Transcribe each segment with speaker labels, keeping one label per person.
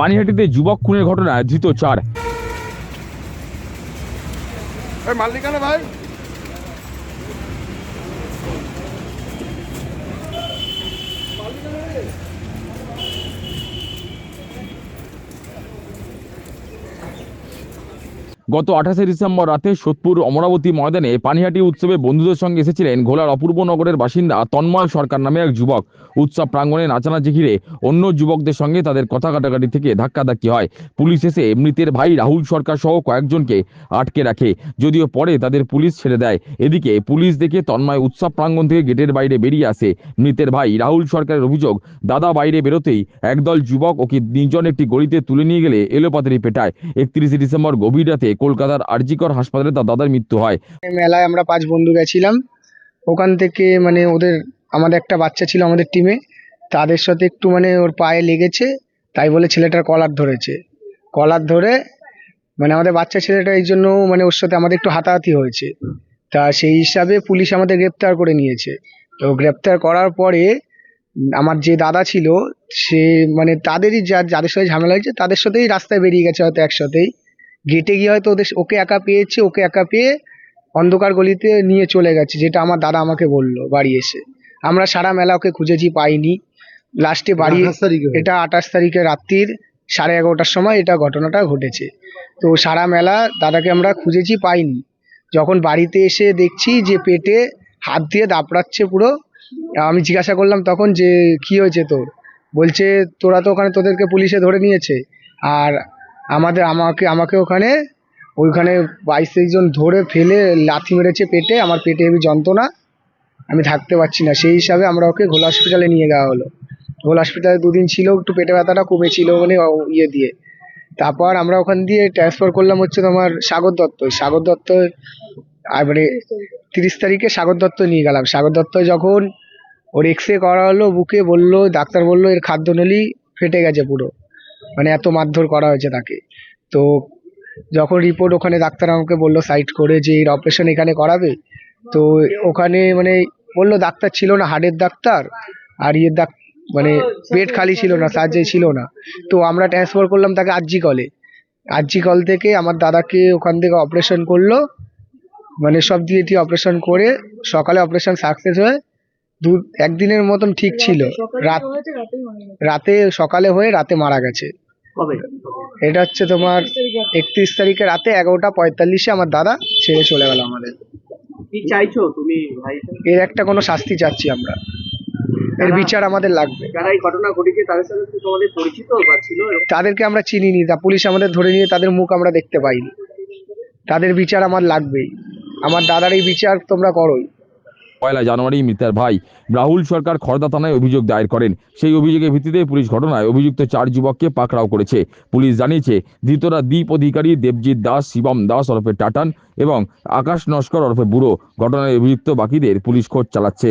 Speaker 1: পানিহাটিতে যুবক খুনের ঘটনায় ধৃত চার।
Speaker 2: মালিকানা ভাই।
Speaker 1: গত আঠাশে ডিসেম্বর রাতে সোদপুর অমরাবতী ময়দানে পানিহাটি উৎসবে বন্ধুদের সঙ্গে এসেছিলেন ঘোলার অপূর্ব নগরের বাসিন্দা তন্ময় সরকার নামে এক যুবক। উৎসব প্রাঙ্গণে নাচানাচি ঘিরে অন্য যুবকদের সঙ্গে তাদের কথা কাটাকাটি থেকে ধাক্কাধাক্কি হয়। পুলিশ এসে মৃতের ভাই রাহুল সরকার সহ কয়েকজনকে আটকে রাখে, যদিও পরে তাদের পুলিশ ছেড়ে দেয়। এদিকে পুলিশ দেখে তন্ময় উৎসব প্রাঙ্গণ থেকে গেটের বাইরে বেরিয়ে আসে। মৃতের ভাই রাহুল সরকারের অভিযোগ, দাদা বাইরে বেরোতেই একদল যুবক ওকে নির্জন একটি গলিতে তুলে নিয়ে গেলে এলোপাতারি পেটায়। একত্রিশে ডিসেম্বর গভীর রাতে কলকাতার আরজিকর হাসপাতালে তার দাদার মৃত্যু হয়।
Speaker 3: মেলায় আমরা পাঁচ বন্ধু গেছিলাম। ওখান থেকে মানে ওদের, আমাদের একটা বাচ্চা ছিল আমাদের টিমে তাদের সাথে একটু মানে ওর পায়ে লেগেছে, তাই বলে ছেলেটার কলার ধরেছে। কলার ধরে মানে আমাদের বাচ্চা ছেলেটা এই জন্য মানে ওর সাথে আমাদের একটু হাতাহাতি হয়েছে। তা সেই হিসাবে পুলিশ আমাদের গ্রেপ্তার করে নিয়েছে। তো গ্রেপ্তার করার পরে আমার যে দাদা ছিল, সে মানে তাদেরই যাদের সাথে ঝামেলা হয়েছে, তাদের সাথেই রাস্তায় বেরিয়ে গেছে হয়তো একসাথেই। গেটে গিয়ে হয়তো ওদের ওকে একা পেয়েছে ওকে একা পেয়ে অন্ধকার গলিতে নিয়ে চলে গেছে যেটা আমার দাদা আমাকে বলল বাড়ি এসে। আমরা সারা মেলা ওকে খুঁজেছি পাইনি। লাস্টে বাড়ি এটা আঠাশ তারিখে রাত্রির সাড়ে এগারোটার সময় এটা ঘটনাটা ঘটেছে। তো সারা মেলা দাদাকে আমরা খুঁজেছি পাইনি। যখন বাড়িতে এসে দেখছি যে পেটে হাত দিয়ে দাপড়াচ্ছে পুরো আমি জিজ্ঞাসা করলাম তখন যে কি হয়েছে তোর? বলছে তোরা তো ওখানে তোদেরকে পুলিশে ধরে নিয়েছে। আর আমাদের, আমাকে আমাকে ওখানে, ওইখানে বাইশ তেইশ জন ধরে ফেলে লাথি মেরেছে পেটে, আমার পেটে হেবি যন্ত্রণা। আমি থাকতে পারছি না। সেই হিসাবে আমরা ওকে ঘোলা হসপিটালে নিয়ে যাওয়া হলো। ঘোলা হসপিটালে দুদিন ছিল, একটু পেটে ব্যথাটা কমেছিল মানে ইয়ে দিয়ে। তারপর আমরা ওখান দিয়ে ট্রান্সফার করলাম হচ্ছে তোমার সাগর দত্ত। সাগর দত্ত মানে তিরিশ তারিখে সাগর দত্ত নিয়ে গেলাম। সাগর দত্ত যখন ওর এক্স রে করা হলো বুকে বলল, ডাক্তার বলল, এর খাদ্যনলী ফেটে গেছে পুরো। মানে এত মারধর করা হয়েছে তাকে। তো যখন রিপোর্ট ওখানে ডাক্তার আমাকে বলল সাইড করে যে এর অপারেশন এখানে করাবে? তো ওখানে মানে বলল, ডাক্তার ছিল না হার্টের ডাক্তার, আর ইয়ের ডাক মানে পেট খালি ছিল না সার্জারি ছিল না। তো আমরা ট্রান্সফার করলাম তাকে আরজি কলে। আরজি কল থেকে আমার দাদাকে ওখান থেকে অপারেশন করল। মানে সব দিয়ে দিয়ে অপারেশন করে সকালে অপারেশন সাকসেস হয়ে দু একদিনের মতন ঠিক ছিল। রাত রাতে সকালে হয়ে রাতে মারা গেছে। এটা হচ্ছে তোমার একত্রিশ তারিখে। রাতে এগারোটা পঁয়তাল্লিশে আমার দাদা ছেড়ে চলে গেল আমাদের।
Speaker 4: চাইছো তুমি?
Speaker 3: এর একটা কোনো শাস্তি চাচ্ছি আমরা। এর বিচার আমাদের লাগবে।
Speaker 4: যারা এই ঘটনা ঘটেছে তাদের সাথে কি তোমাদের পরিচিত বা ছিল
Speaker 3: তাদেরকে আমরা চিনিনি। তা পুলিশ আমাদের ধরে নিয়ে তাদের মুখ আমরা দেখতে পাইনি। তাদের বিচার আমার লাগবেই। আমার দাদার এই বিচার তোমরা করোই।
Speaker 1: পয়লা জানুয়ারি মৃতের ভাই। রাহুল সরকার খড়দা থানায় অভিযোগ দায়ের করেন। সেই অভিযোগের ভিত্তিতে পুলিশ ঘটনায় অভিযুক্ত চার যুবককে পাকড়াও করেছে। পুলিশ জানিয়েছে, ধৃতরা দীপ অধিকারী দেবজিৎ দাস, শিবম দাস ওরফে টাটান এবং আকাশ নস্কর ওরফে বুড়ো। ঘটনায় অভিযুক্ত বাকিদের পুলিশ খোঁজ চালাচ্ছে।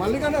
Speaker 2: মালিকানা